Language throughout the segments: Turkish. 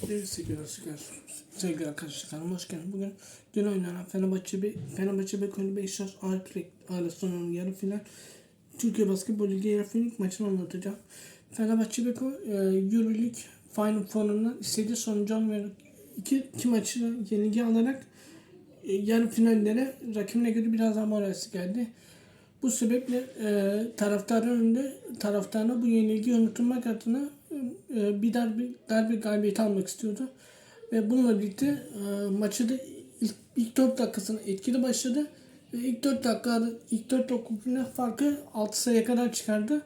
Sevgili arkadaşlar. Sevgili arkadaşlar kanalıma hoş geldiniz. Bugün dün oynanan Fenerbahçe Be Fenerbahçe Bekoğlu Beşiktaş Artrek Arası'nın yarı final Türkiye Basketbol Ligi yarı final maçını anlatacağım. Fenerbahçe Beko e, Euroleague Final Four'undan istediği sonucu almayarak iki, iki maçı yenilgi alarak e, yarı finallere rakibine göre biraz daha moralsi geldi. Bu sebeple e, taraftarın önünde taraftarına bu yenilgiyi unutturmak adına bir darbe, darbe galibiyeti almak istiyordu. Ve bununla birlikte e, maçı da ilk, ilk 4 dakikasına etkili başladı. Ve ilk 4 dakikada ilk 4 dakikada farkı 6 sayıya kadar çıkardı.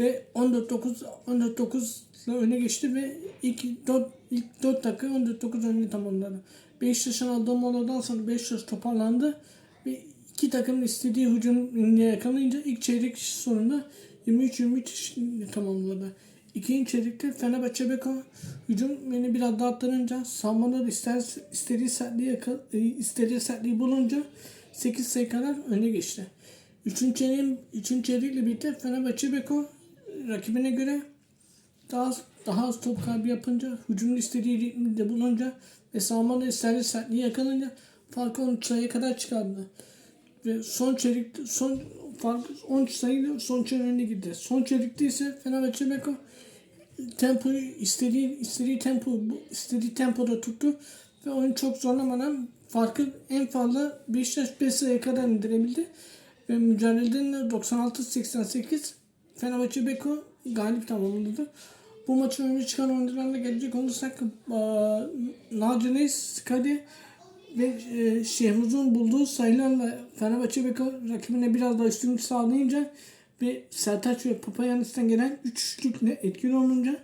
Ve 14-9 14-9 ile öne geçti ve ilk 4 ilk 4 dakika 14-9 önünü tamamladı. Beşiktaş'ın aldığı moladan sonra Beşiktaş toparlandı ve iki takımın istediği hücum yakalayınca ilk çeyrek sonunda 23-23 tamamladı. İkinci çeyrekte Fenerbahçe Beko hücum beni biraz dağıttırınca savunmalar ister, istediği sertliği, yaka- e, istediği sertliği bulunca 8 sayı kadar öne geçti. Üçüncü çeyreğin, üçüncü çeyrekle birlikte Fenerbahçe Beko rakibine göre daha daha az top kaybı yapınca, hücumun istediği ritmi de bulunca ve savunmada istediği sertliği yakalayınca farkı 13 sayıya kadar çıkardı. Ve son çeyrekte son fark 13 sayıyla son çeyreğine gitti. Son çeyrekte ise Fenerbahçe Beko tempoyu istediği istediği tempo istediği tempoda tuttu ve oyun çok zorlamadan farkı en fazla Beşiktaş 5 sayıya kadar indirebildi. Ve mücadeleden de 96-88 Fenerbahçe Beko galip tamamladı. Bu maçın önüne çıkan oyuncularla gelecek olursak eee, Naci Skadi ve e, Şehmuz'un bulduğu sayılarla Fenerbahçe Beko rakibine biraz daha üstünlük sağlayınca ve Sertaç ve Papayanis'ten gelen 3 üçlükle etkili olunca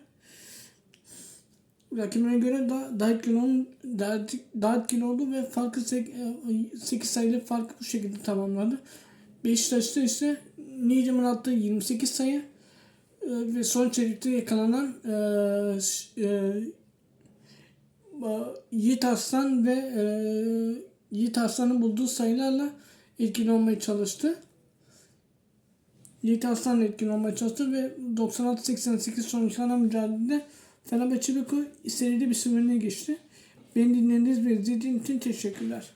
rakibine göre daha, daha etkili, olun, daha, daha etkili oldu ve farkı 8 sayılı farkı bu şekilde tamamladı. Beşiktaş'ta ise Nicem'in attığı 28 sayı e, ve son çeyrekte yakalanan e, e, Yiğit Arslan ve e, Yiğit Arslan'ın bulduğu sayılarla etkili olmaya çalıştı. Yiğit Arslan etkili olmaya çalıştı ve 96-88 sonuçlanan mücadelede Fenerbahçe Beko seride bir sınırına geçti. Beni dinlediğiniz ve izlediğiniz için teşekkürler.